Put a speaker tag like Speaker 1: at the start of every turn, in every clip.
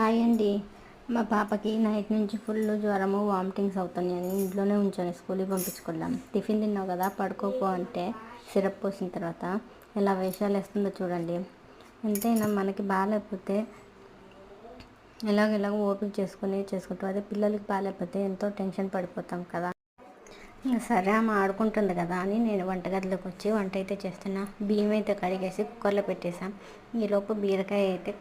Speaker 1: Hi అండి. మా పాపకి నైట్ నుంచి ఫుల్ జ్వరము వామిటింగ్స్ అవుతున్నాయని ఇంట్లోనే ఉంచాను స్కూల్కి పంపించుకున్నాం టిఫిన్ తిన్నావు కదా పడుకోపో అంటే సిరప్ పోసిన తర్వాత ఎలా వేషాలు వేస్తుందో చూడండి. ఎంతైనా మనకి బాగాలేకపోతే ఎలాగెలాగో ఓపిక చేసుకుని చేసుకుంటాం అదే పిల్లలకి బాగాలేకపోతే ఎంతో టెన్షన్ పడిపోతాం కదా. సరే ఆమె ఆడుకుంటుంది కదా అని నేను వంటగదిలోకి వచ్చి వంట అయితే చేస్తున్నా. బియ్యం అయితే కడిగేసి కుక్కర్లో పెట్టేశాం. ఈలోపు బీరకాయ అయితే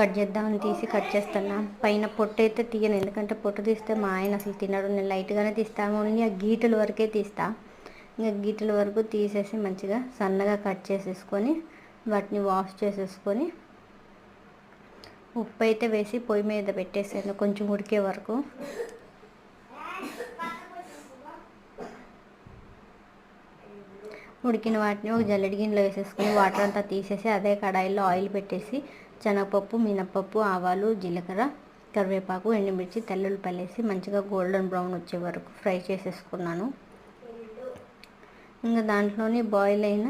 Speaker 1: కట్ చేద్దామని తీసి కట్ చేస్తున్నా. పైన పొట్టు అయితే తీయను. ఎందుకంటే పొట్టు తీస్తే మా ఆయన అసలు తినడు. నేను లైట్గానే తీస్తాను. ఓన్లీ ఆ గీటల వరకే తీస్తా. ఇంకా గీటల వరకు తీసేసి మంచిగా సన్నగా కట్ చేసేసుకొని వాటిని వాష్ చేసేసుకొని ఉప్పు అయితే వేసి పొయ్యి మీద పెట్టేసాను కొంచెం ఉడికే వరకు. ఉడికిన వాటిని ఒక జల్లెడి గిన్నెలో వేసేసుకొని వాటర్ అంతా తీసేసి అదే కడాయిలో ఆయిల్ పెట్టేసి శనగపప్పు మినపప్పు ఆవాలు జీలకర్ర కరివేపాకు ఎండుమిర్చి తెల్లుల్లిపాయలు వేసి మంచిగా గోల్డెన్ బ్రౌన్ వచ్చే వరకు ఫ్రై చేసేసుకున్నాను. ఇంకా దాంట్లోనే బాయిల్ అయిన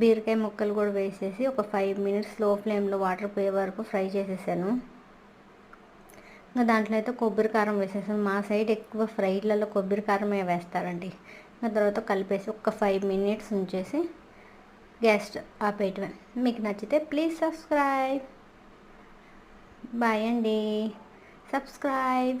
Speaker 1: బీరకాయ ముక్కలు కూడా వేసేసి ఒక ఫైవ్ మినిట్స్లో ఫ్లేమ్లో వాటర్ పోయే వరకు ఫ్రై చేసేసాను. ఇంకా దాంట్లో అయితే కొబ్బరి కారం వేసేసాను. మా సైడ్ ఎక్కువ ఫ్రైలలో కొబ్బరి కారమే వేస్తారండి. ఇంకా తర్వాత కలిపేసి ఒక ఫైవ్ మినిట్స్ ఉంచేసి గ్యాస్ ఆపేయటమే. మీకు నచ్చితే ప్లీజ్ సబ్స్క్రైబ్. బాయ్ అండి. సబ్స్క్రైబ్.